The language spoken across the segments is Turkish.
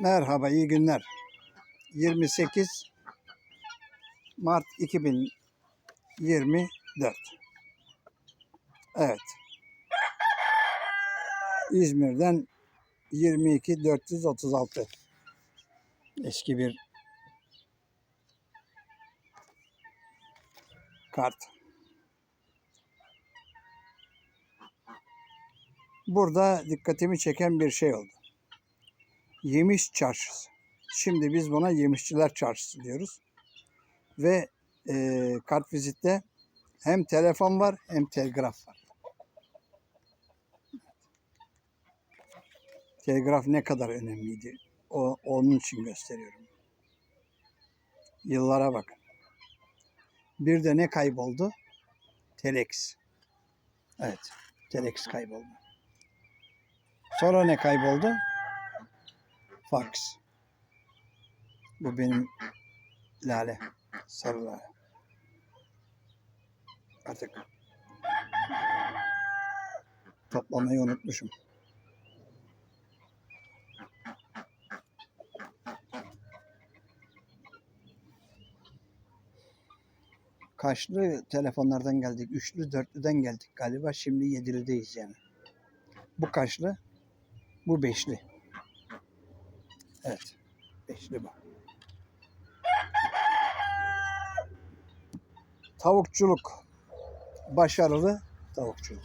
Merhaba, iyi günler. 28 Mart 2024. Evet. İzmir'den 22 436. Eski bir kart. Burada dikkatimi çeken bir şey oldu. Yemiş çarşısı. Şimdi biz buna yemişçiler çarşısı diyoruz. Ve e, kart vizitte hem telefon var hem telgraf var. Telgraf ne kadar önemliydi. O, onun için gösteriyorum. Yıllara bakın. Bir de ne kayboldu? Telex. Evet. Telex kayboldu. Sonra ne kayboldu? Fax. Bu benim lale. Sarı lale. Artık toplamayı unutmuşum. Kaçlı telefonlardan geldik? Üçlü, dörtlüden geldik galiba. Şimdi yedilideyiz yani. Bu kaçlı? Bu beşli. Evet. Beşli bu. Tavukçuluk. Başarılı tavukçuluk.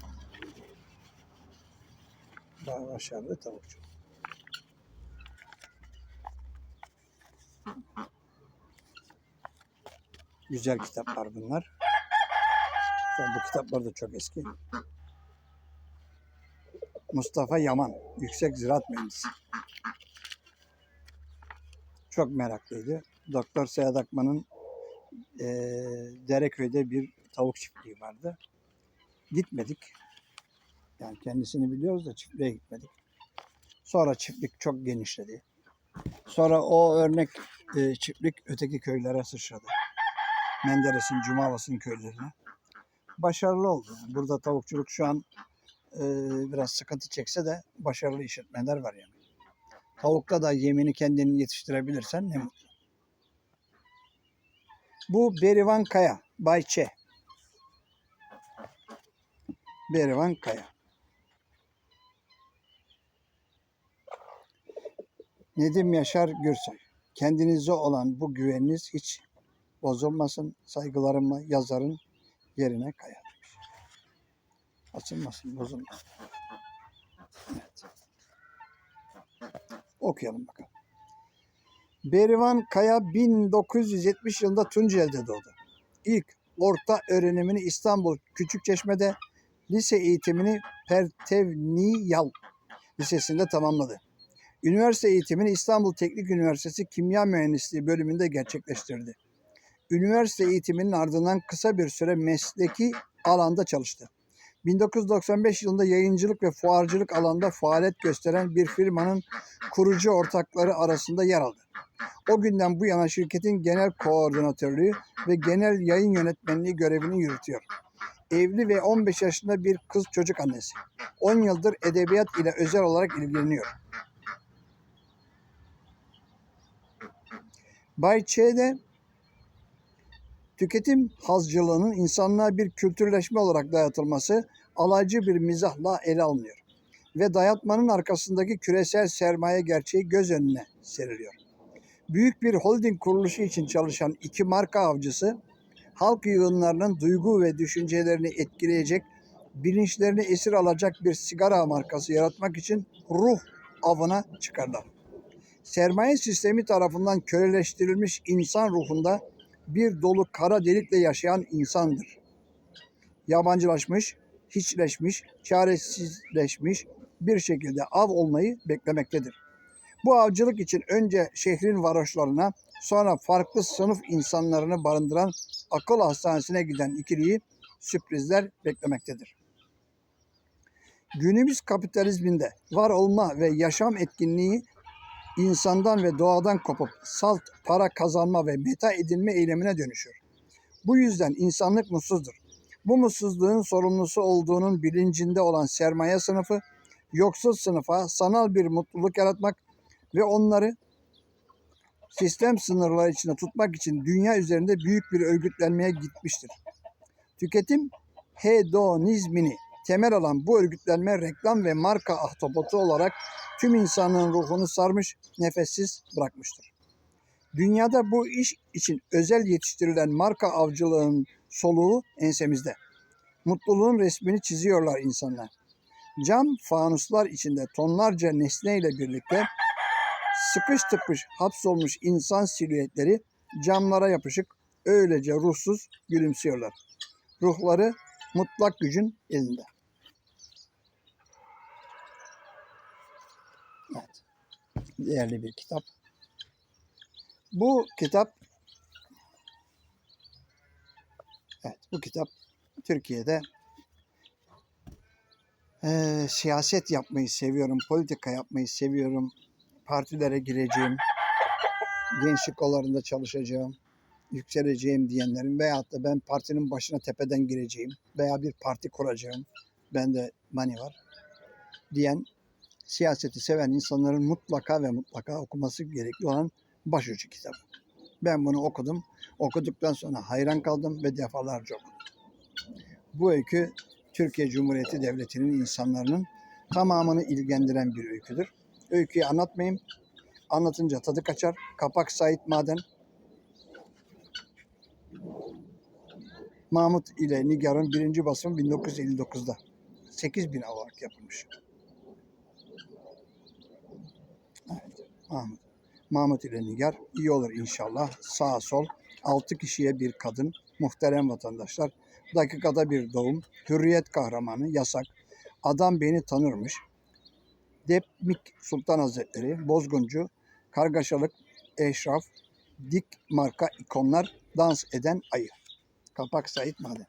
Ba- Başarılı tavukçuluk. Güzel kitaplar bunlar. Tabii bu kitaplar da çok eski. Mustafa Yaman, Yüksek Ziraat Mühendisi. Çok meraklıydı. Doktor Seyahat Akman'ın eee Dereköy'de bir tavuk çiftliği vardı. Gitmedik. Yani kendisini biliyoruz da çiftliğe gitmedik. Sonra çiftlik çok genişledi. Sonra o örnek eee, çiftlik öteki köylere sıçradı. Menderes'in, Cumalas'ın köylerine. Başarılı oldu. Burada tavukçuluk şu an eee, biraz sıkıntı çekse de başarılı işletmeler var yani. Tavukta da yemini kendin yetiştirebilirsen ne mutlu. Bu Berivan Kaya, Bayçe. Berivan Kaya. Nedim Yaşar Gürsoy. Kendinize olan bu güveniniz hiç bozulmasın. Saygılarımla yazarın yerine kaya. Açılmasın, bozulmasın. Evet. Okuyalım bakalım. Berivan Kaya 1970 yılında Tunceli'de doğdu. İlk orta öğrenimini İstanbul Küçükçeşme'de, lise eğitimini Pertevniyal Lisesi'nde tamamladı. Üniversite eğitimini İstanbul Teknik Üniversitesi Kimya Mühendisliği bölümünde gerçekleştirdi. Üniversite eğitiminin ardından kısa bir süre mesleki alanda çalıştı. 1995 yılında yayıncılık ve fuarcılık alanında faaliyet gösteren bir firmanın kurucu ortakları arasında yer aldı. O günden bu yana şirketin genel koordinatörlüğü ve genel yayın yönetmenliği görevini yürütüyor. Evli ve 15 yaşında bir kız çocuk annesi. 10 yıldır edebiyat ile özel olarak ilgileniyor. Bay Ç'de tüketim hazcılığının insanlığa bir kültürleşme olarak dayatılması alaycı bir mizahla ele alınıyor ve dayatmanın arkasındaki küresel sermaye gerçeği göz önüne seriliyor. Büyük bir holding kuruluşu için çalışan iki marka avcısı, halk yığınlarının duygu ve düşüncelerini etkileyecek, bilinçlerini esir alacak bir sigara markası yaratmak için ruh avına çıkarlar. Sermaye sistemi tarafından köleleştirilmiş insan ruhunda bir dolu kara delikle yaşayan insandır. Yabancılaşmış, hiçleşmiş, çaresizleşmiş bir şekilde av olmayı beklemektedir. Bu avcılık için önce şehrin varoşlarına, sonra farklı sınıf insanlarını barındıran akıl hastanesine giden ikiliyi sürprizler beklemektedir. Günümüz kapitalizminde var olma ve yaşam etkinliği insandan ve doğadan kopup salt para kazanma ve meta edinme eylemine dönüşür. Bu yüzden insanlık mutsuzdur. Bu mutsuzluğun sorumlusu olduğunun bilincinde olan sermaye sınıfı, yoksul sınıfa sanal bir mutluluk yaratmak ve onları sistem sınırları içinde tutmak için dünya üzerinde büyük bir örgütlenmeye gitmiştir. Tüketim hedonizmini temel alan bu örgütlenme reklam ve marka ahtapotu olarak tüm insanlığın ruhunu sarmış, nefessiz bırakmıştır. Dünyada bu iş için özel yetiştirilen marka avcılığın soluğu ensemizde. Mutluluğun resmini çiziyorlar insanlar. Cam fanuslar içinde tonlarca nesneyle birlikte sıkış tıkış hapsolmuş insan silüetleri camlara yapışık öylece ruhsuz gülümsüyorlar. Ruhları mutlak gücün elinde. Evet. Değerli bir kitap. Bu kitap Evet, bu kitap Türkiye'de eee, siyaset yapmayı seviyorum, politika yapmayı seviyorum, partilere gireceğim, gençlik kollarında çalışacağım, yükseleceğim diyenlerin veyahut da ben partinin başına tepeden gireceğim veya bir parti kuracağım, bende mani var diyen siyaseti seven insanların mutlaka ve mutlaka okuması gerekli olan başucu kitabı. Ben bunu okudum. Okuduktan sonra hayran kaldım ve defalarca okudum. Bu öykü Türkiye Cumhuriyeti Devleti'nin insanların tamamını ilgilendiren bir öyküdür. Öyküyü anlatmayayım. Anlatınca tadı kaçar. Kapak Sait Maden. Mahmut ile Nigar'ın birinci basımı 1959'da. 8 bin olarak yapılmış. Mahmut. Mahmut ile Nigar iyi olur inşallah. Sağ sol 6 kişiye bir kadın, muhterem vatandaşlar. Dakikada bir doğum, hürriyet kahramanı, yasak. Adam beni tanırmış. Depmik Sultan Hazretleri, Bozguncu, Kargaşalık, Eşraf, dik marka ikonlar, dans eden ayı. Kapak Sait Maden.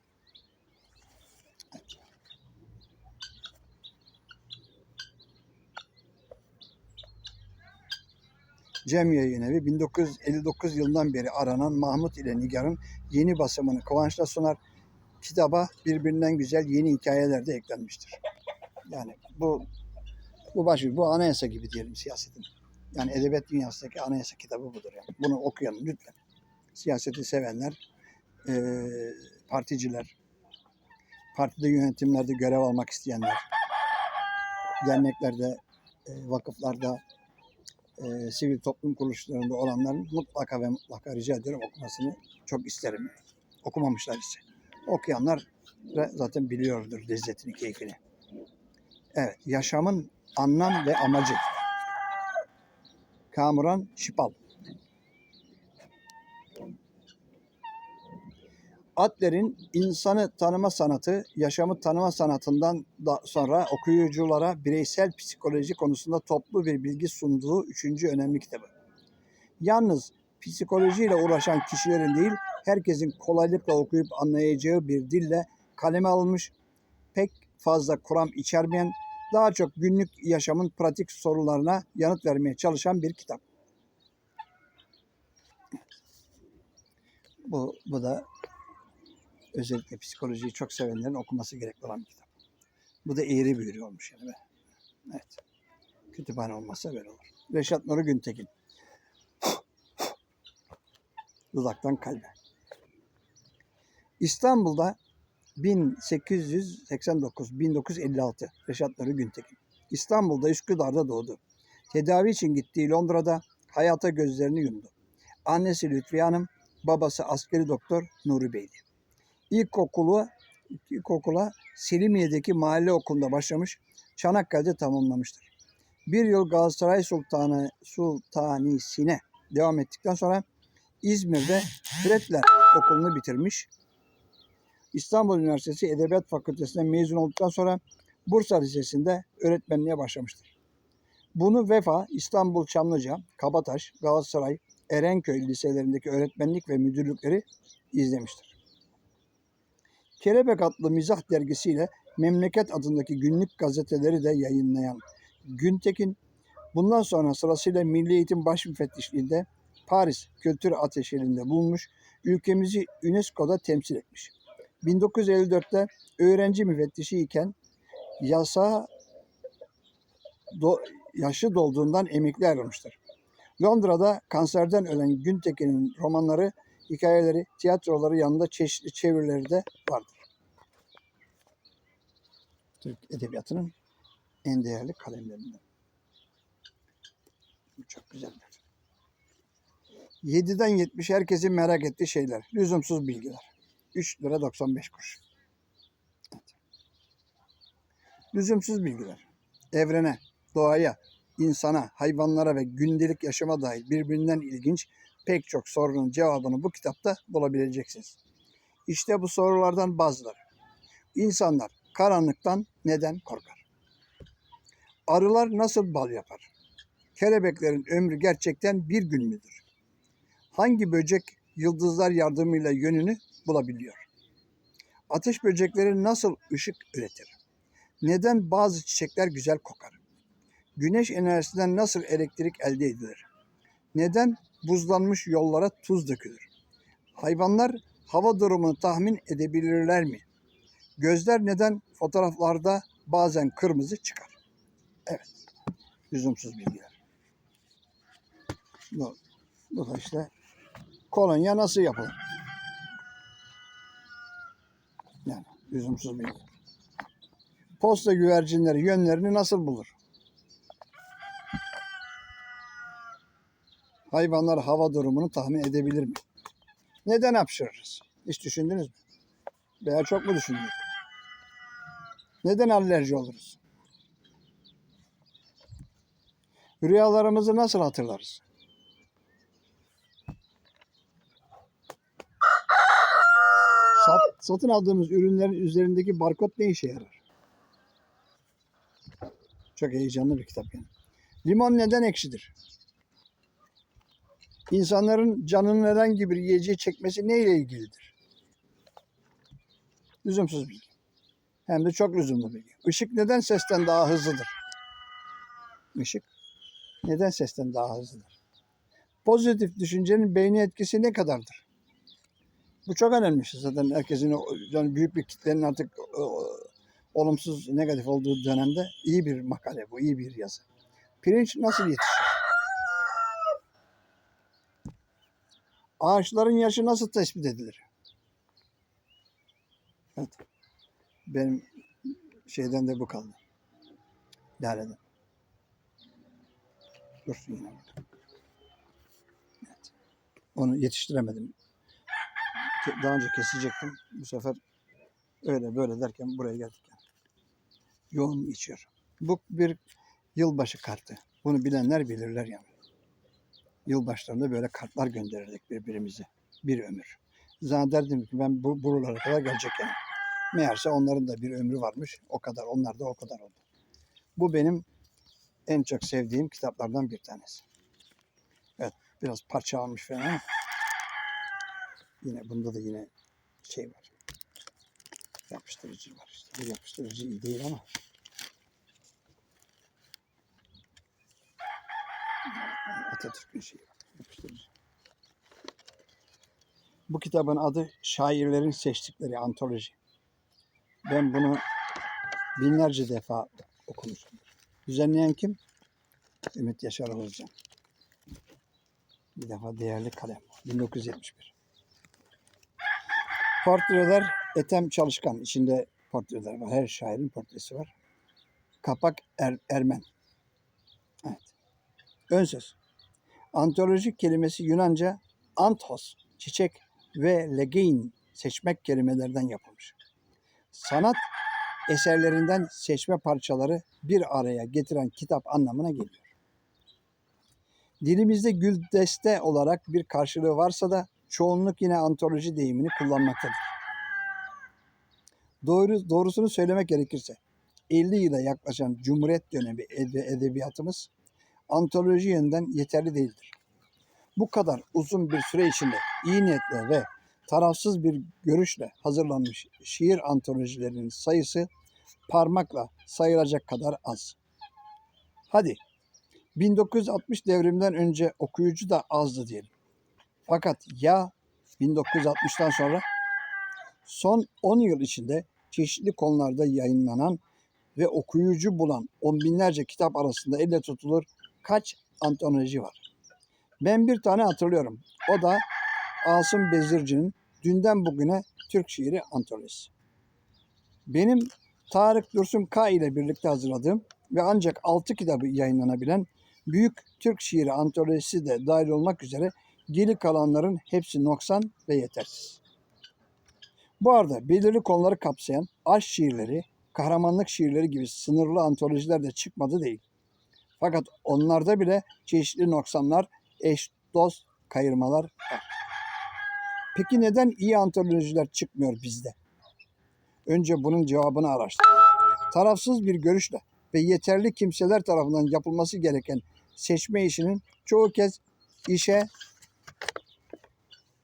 Cem Yayın Evi 1959 yılından beri aranan Mahmut ile Nigar'ın yeni basımını kıvançla sunar. Kitaba birbirinden güzel yeni hikayeler de eklenmiştir. Yani bu bu başı bu anayasa gibi diyelim siyasetin. Yani edebiyat dünyasındaki anayasa kitabı budur yani. Bunu okuyalım lütfen. Siyaseti sevenler, eee, particiler, partide yönetimlerde görev almak isteyenler, derneklerde, eee, vakıflarda, eee, sivil toplum kuruluşlarında olanların mutlaka ve mutlaka rica ediyorum okumasını çok isterim. Okumamışlar ise. Okuyanlar zaten biliyordur lezzetini, keyfini. Evet, yaşamın anlam ve amacı. Kamuran Şipal. Adler'in insanı tanıma sanatı, yaşamı tanıma sanatından da sonra okuyuculara bireysel psikoloji konusunda toplu bir bilgi sunduğu üçüncü önemli kitabı. Yalnız psikolojiyle uğraşan kişilerin değil, herkesin kolaylıkla okuyup anlayacağı bir dille kaleme alınmış, pek fazla kuram içermeyen, daha çok günlük yaşamın pratik sorularına yanıt vermeye çalışan bir kitap. Bu, bu da özellikle psikolojiyi çok sevenlerin okuması gerekli olan bir kitap. Bu da eğri büğrü olmuş yani. Evet. Kütüphane olmazsa böyle olur. Reşat Nuri Güntekin. Dudaktan kalbe. İstanbul'da 1889-1956 Reşat Nuri Güntekin. İstanbul'da Üsküdar'da doğdu. Tedavi için gittiği Londra'da hayata gözlerini yumdu. Annesi Lütfiye Hanım, babası askeri doktor Nuri Bey'di. İlkokulu, ilkokula Selimiye'deki mahalle okulunda başlamış, Çanakkale'de tamamlamıştır. Bir yıl Galatasaray Sultanı Sultanisi'ne devam ettikten sonra İzmir'de Fretler Okulu'nu bitirmiş. İstanbul Üniversitesi Edebiyat Fakültesinden mezun olduktan sonra Bursa Lisesi'nde öğretmenliğe başlamıştır. Bunu Vefa, İstanbul Çamlıca, Kabataş, Galatasaray, Erenköy liselerindeki öğretmenlik ve müdürlükleri izlemiştir. Kelebek adlı mizah dergisiyle Memleket adındaki günlük gazeteleri de yayınlayan Güntekin, bundan sonra sırasıyla Milli Eğitim Baş Müfettişliğinde Paris Kültür Ateşeli'nde bulunmuş, ülkemizi UNESCO'da temsil etmiş. 1954'te öğrenci müfettişi iken yasa do, yaşı dolduğundan emekli ayrılmıştır. Londra'da kanserden ölen Güntekin'in romanları, hikayeleri, tiyatroları yanında çeşitli çevirileri de vardır. Türk Edebiyatı'nın en değerli kalemlerinden. Çok güzeldir. 7'den 70 herkesin merak ettiği şeyler. Lüzumsuz bilgiler. 3 lira 95 kuruş. Evet. Lüzumsuz bilgiler. Evrene, doğaya, insana, hayvanlara ve gündelik yaşama dair birbirinden ilginç pek çok sorunun cevabını bu kitapta bulabileceksiniz. İşte bu sorulardan bazıları. İnsanlar karanlıktan neden korkar? Arılar nasıl bal yapar? Kelebeklerin ömrü gerçekten bir gün müdür? Hangi böcek yıldızlar yardımıyla yönünü bulabiliyor? Ateş böcekleri nasıl ışık üretir? Neden bazı çiçekler güzel kokar? Güneş enerjisinden nasıl elektrik elde edilir? Neden buzlanmış yollara tuz dökülür? Hayvanlar hava durumunu tahmin edebilirler mi? Gözler neden fotoğraflarda bazen kırmızı çıkar? Evet, lüzumsuz bilgiler. Bu, bu da işte kolonya nasıl yapılır? Yani lüzumsuz bilgi. Posta güvercinleri yönlerini nasıl bulur? Hayvanlar hava durumunu tahmin edebilir mi? Neden hapşırırız? Hiç düşündünüz mü? Veya çok mu düşündük? Neden alerji oluruz? Rüyalarımızı nasıl hatırlarız? Sat, satın aldığımız ürünlerin üzerindeki barkod ne işe yarar? Çok heyecanlı bir kitap yani. Limon neden ekşidir? İnsanların canının herhangi bir yiyeceği çekmesi neyle ilgilidir? Lüzumsuz bilgi. Hem de çok lüzumlu bilgi. Işık neden sesten daha hızlıdır? Işık neden sesten daha hızlıdır? Pozitif düşüncenin beyni etkisi ne kadardır? Bu çok önemli şey zaten herkesin yani büyük bir kitlenin artık olumsuz negatif olduğu dönemde iyi bir makale bu, iyi bir yazı. Pirinç nasıl yetişir? Ağaçların yaşı nasıl tespit edilir? Evet. Benim şeyden de bu kaldı. Lale'den. Dursun yine burada. Evet. Onu yetiştiremedim. Daha önce kesecektim. Bu sefer öyle böyle derken buraya geldik. Yoğun içiyor. Bu bir yılbaşı kartı. Bunu bilenler bilirler yani. Yılbaşlarında böyle kartlar gönderirdik birbirimize. Bir ömür. Zannederdim ki ben bu buralara kadar gelecek yani. Meğerse onların da bir ömrü varmış. O kadar, onlar da o kadar oldu. Bu benim en çok sevdiğim kitaplardan bir tanesi. Evet, biraz parça almış falan ama yine bunda da yine şey var. Yapıştırıcı var işte. Bu yapıştırıcı iyi değil ama Atatürk'ün şeyi var. Yapıştırıcı. Bu kitabın adı Şairlerin Seçtikleri Antoloji. Ben bunu binlerce defa okumuşum. Düzenleyen kim? Ümit Yaşar Özcan. Bir defa değerli kalem. 1971. Portreler Ethem Çalışkan. İçinde portreler var. Her şairin portresi var. Kapak er, Ermen. Evet. Ön söz. Antolojik kelimesi Yunanca anthos, çiçek ve legein seçmek kelimelerden yapılmış. Sanat eserlerinden seçme parçaları bir araya getiren kitap anlamına geliyor. Dilimizde güldeste olarak bir karşılığı varsa da çoğunluk yine antoloji deyimini kullanmaktadır. Doğru, doğrusunu söylemek gerekirse 50 yıla yaklaşan Cumhuriyet dönemi ede- edebiyatımız antoloji yönden yeterli değildir. Bu kadar uzun bir süre içinde iyi niyetle ve tarafsız bir görüşle hazırlanmış şiir antolojilerinin sayısı parmakla sayılacak kadar az. Hadi 1960 devriminden önce okuyucu da azdı diyelim. Fakat ya 1960'tan sonra son 10 yıl içinde çeşitli konularda yayınlanan ve okuyucu bulan on binlerce kitap arasında elle tutulur kaç antoloji var? Ben bir tane hatırlıyorum. O da Asım Bezirci'nin dünden bugüne Türk şiiri antolojisi. Benim Tarık Dursun K ile birlikte hazırladığım ve ancak 6 kitabı yayınlanabilen Büyük Türk Şiiri antolojisi de dahil olmak üzere geri kalanların hepsi noksan ve yetersiz. Bu arada belirli konuları kapsayan aşk şiirleri, kahramanlık şiirleri gibi sınırlı antolojiler de çıkmadı değil. Fakat onlarda bile çeşitli noksanlar, eş, dost, kayırmalar var. Peki neden iyi antolojiler çıkmıyor bizde? Önce bunun cevabını araştır. Tarafsız bir görüşle ve yeterli kimseler tarafından yapılması gereken seçme işinin çoğu kez işe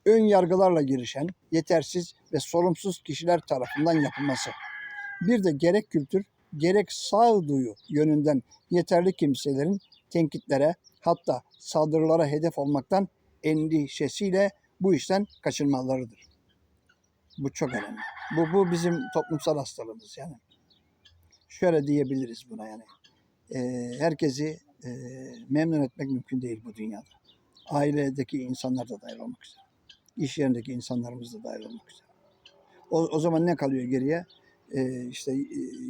ön yargılarla girişen, yetersiz ve sorumsuz kişiler tarafından yapılması. Bir de gerek kültür, gerek sağduyu yönünden yeterli kimselerin tenkitlere hatta saldırılara hedef olmaktan endişesiyle bu işten kaçınmalarıdır. Bu çok önemli. Bu, bu bizim toplumsal hastalığımız yani. Şöyle diyebiliriz buna yani. Ee, herkesi e, memnun etmek mümkün değil bu dünyada. Ailedeki insanlar da dahil olmak üzere. İş yerindeki insanlarımız da dahil olmak üzere. O, o zaman ne kalıyor geriye? Ee, işte e,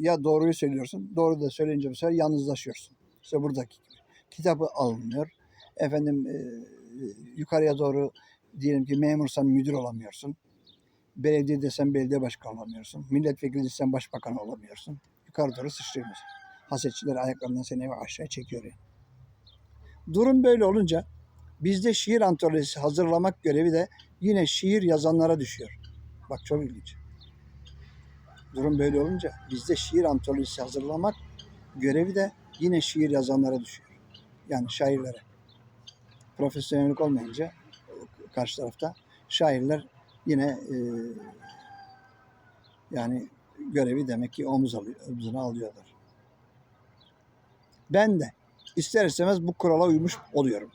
ya doğruyu söylüyorsun, doğru da söyleyince bu sefer yalnızlaşıyorsun. İşte buradaki gibi. Kitabı alınmıyor. Efendim e, yukarıya doğru diyelim ki memursan müdür olamıyorsun. Belediye desen belediye başkanı olamıyorsun. Milletvekili desen başbakan olamıyorsun. Yukarı doğru sıçrıyorsun. Hasetçiler ayaklarından seni aşağı çekiyor yani. Durum böyle olunca bizde şiir antolojisi hazırlamak görevi de yine şiir yazanlara düşüyor. Bak çok ilginç. Durum böyle olunca bizde şiir antolojisi hazırlamak görevi de yine şiir yazanlara düşüyor. Yani şairlere. Profesyonellik olmayınca karşı tarafta şairler yine e, yani görevi demek ki omuz alıyor, omzuna alıyorlar. Ben de ister istemez bu kurala uymuş oluyorum.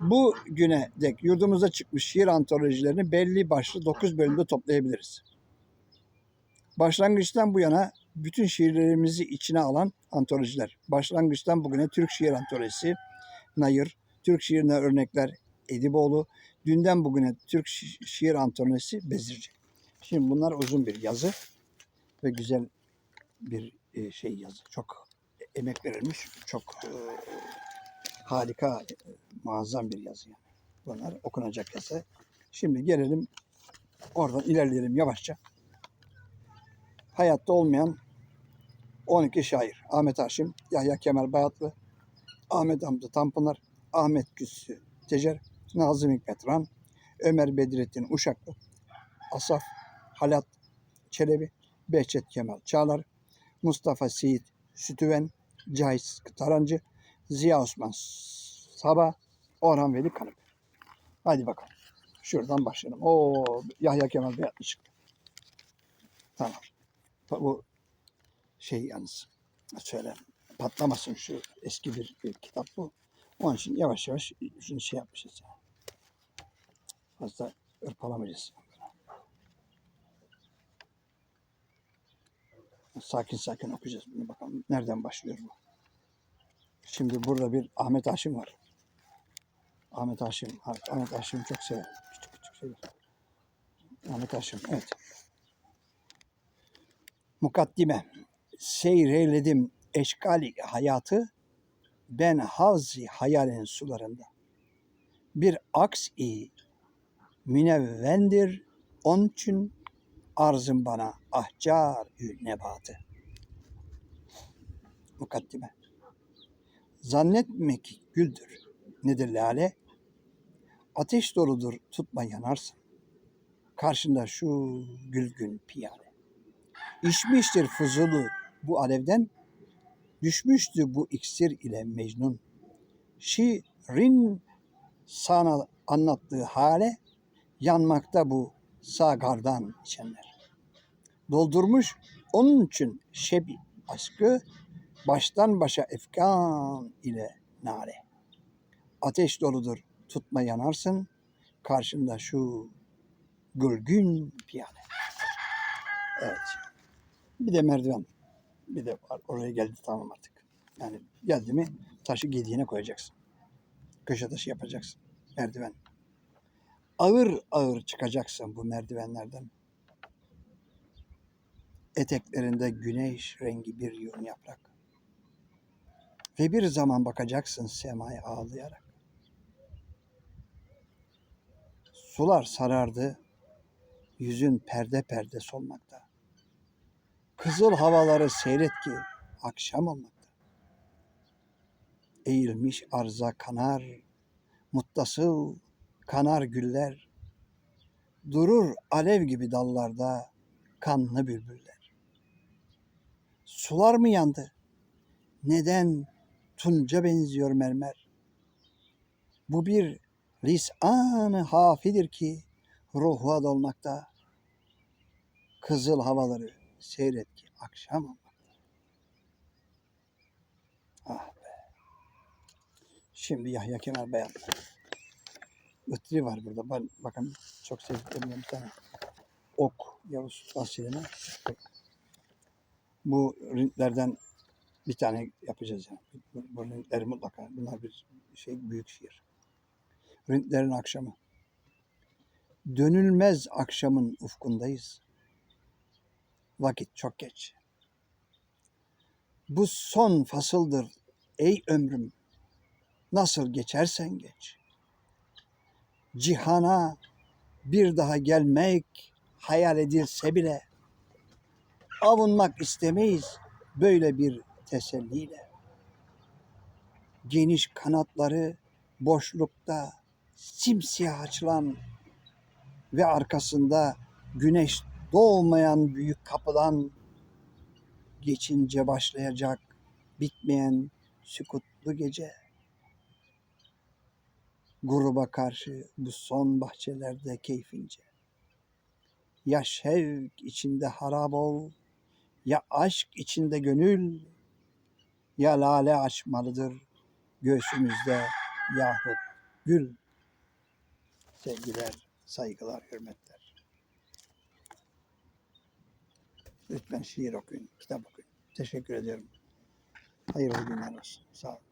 Bu güne dek yurdumuzda çıkmış şiir antolojilerini belli başlı 9 bölümde toplayabiliriz. Başlangıçtan bu yana bütün şiirlerimizi içine alan antolojiler. Başlangıçtan bugüne Türk Şiir Antolojisi, Nayır, Türk şiirine örnekler Ediboğlu, dünden bugüne Türk şi- şiir antolojisi Bezirci. Şimdi bunlar uzun bir yazı ve güzel bir e, şey yazı. Çok emek verilmiş, çok e, harika, e, muazzam bir yazı yani. Bunlar okunacak yazı. Şimdi gelelim oradan ilerleyelim yavaşça. Hayatta olmayan 12 şair. Ahmet Haşim, Yahya Kemal Bayatlı, Ahmet Hamdi Tanpınar, Ahmet Güssü Tecer, Nazım Hikmet Ömer Bedrettin Uşaklı, Asaf Halat Çelebi, Behçet Kemal Çağlar, Mustafa Seyit Sütüven, Cahit Tarancı, Ziya Osman Sabah, Orhan Veli Kanık. Hadi bakalım. Şuradan başlayalım. O Yahya Kemal Beyatlı çıktı. Tamam. Bu şey yalnız şöyle patlamasın şu eski bir, bir kitap bu. Onun için yavaş yavaş şunu şey yapmışız. Yani. Fazla ırpalamayacağız. Sakin sakin okuyacağız bunu bakalım. Nereden başlıyor bu? Şimdi burada bir Ahmet Haşim var. Ahmet Haşim. Ahmet Haşim çok sever. Küçük küçük şeyler. Ahmet Haşim. Evet. Mukaddime. Seyreyledim eşkali hayatı ben havzi hayalin sularında. Bir aks-i münevvendir onun için arzım bana ahcar nebatı. Mukaddime. Zannetme ki güldür nedir lale? Ateş doludur tutma yanarsın. Karşında şu gülgün piyale. İçmiştir fuzulu bu alevden, düşmüştü bu iksir ile Mecnun. Şiirin sana anlattığı hale, yanmakta bu sagardan içenler. Doldurmuş onun için şebi aşkı, baştan başa efkan ile nare. Ateş doludur tutma yanarsın, karşında şu gülgün piyale. Evet. Bir de merdiven. Bir de var. Oraya geldi tamam artık. Yani geldi mi taşı gediğine koyacaksın. köşe taşı yapacaksın merdiven. Ağır ağır çıkacaksın bu merdivenlerden. Eteklerinde güneş rengi bir yığın yaprak. Ve bir zaman bakacaksın semaya ağlayarak. Sular sarardı, yüzün perde perde solmakta. Kızıl havaları seyret ki akşam olmakta. Eğilmiş arza kanar, muttasıl kanar güller. Durur alev gibi dallarda kanlı bülbüller. Sular mı yandı? Neden tunca benziyor mermer? Bu bir lisan-ı hafidir ki ruha dolmakta. Kızıl havaları seyret ki akşam olmakta. Ah be. Şimdi Yahya Kemal Beyat. Itri var burada. Ben, bakın çok sevdiklerimden bir tane. Ok. Yavuz Selim'e. Bu rintlerden bir tane yapacağız yani. Bu, bu rintleri mutlaka. Bunlar bir şey büyük şiir. Rintlerin akşamı. Dönülmez akşamın ufkundayız. Vakit çok geç. Bu son fasıldır ey ömrüm. Nasıl geçersen geç. Cihana bir daha gelmek hayal edilse bile avunmak istemeyiz böyle bir teselliyle. Geniş kanatları boşlukta simsiyah açılan ve arkasında güneş doğmayan büyük kapıdan geçince başlayacak bitmeyen sükutlu gece. Gruba karşı bu son bahçelerde keyfince. Ya şevk içinde harap ol, ya aşk içinde gönül, ya lale açmalıdır göğsümüzde yahut gül. Sevgiler, saygılar, hürmetler. Lütfen şiir okuyun, kitap okuyun. Teşekkür ediyorum. Hayırlı günler olsun. Sağ olun.